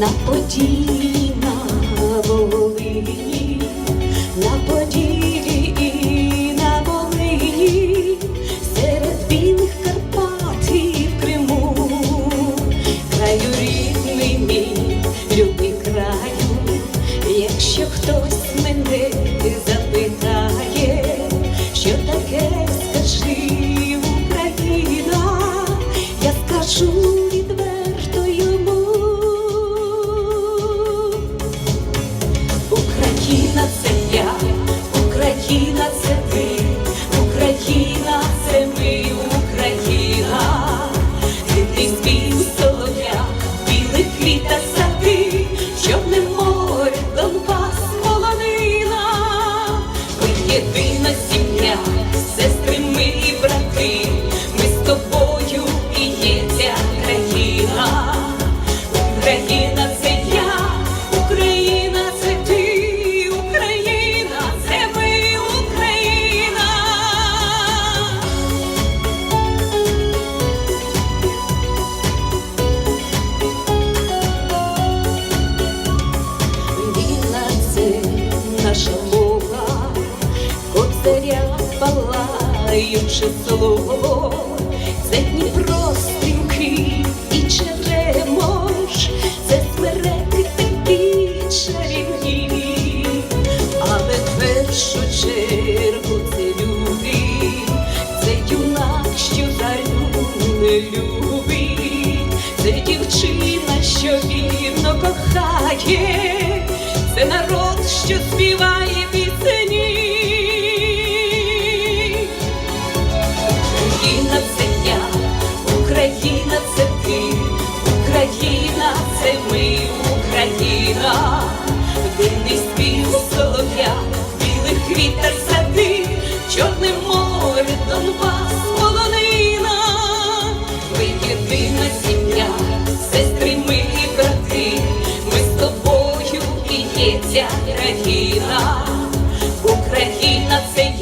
на поділі на Волині, на поділі і на Волині, серед білих Карпат і в Криму, краю рідний мій, любий краю, якщо хтось мене кобзаря палаюче слово, це Дніпро стрімки і черемош, це смереки такі але в першу чергу це любить, це юнак, що жалю не любить, це дівчина, що вірно кохає, це народ, що співає пісені. ця країна, Україна це.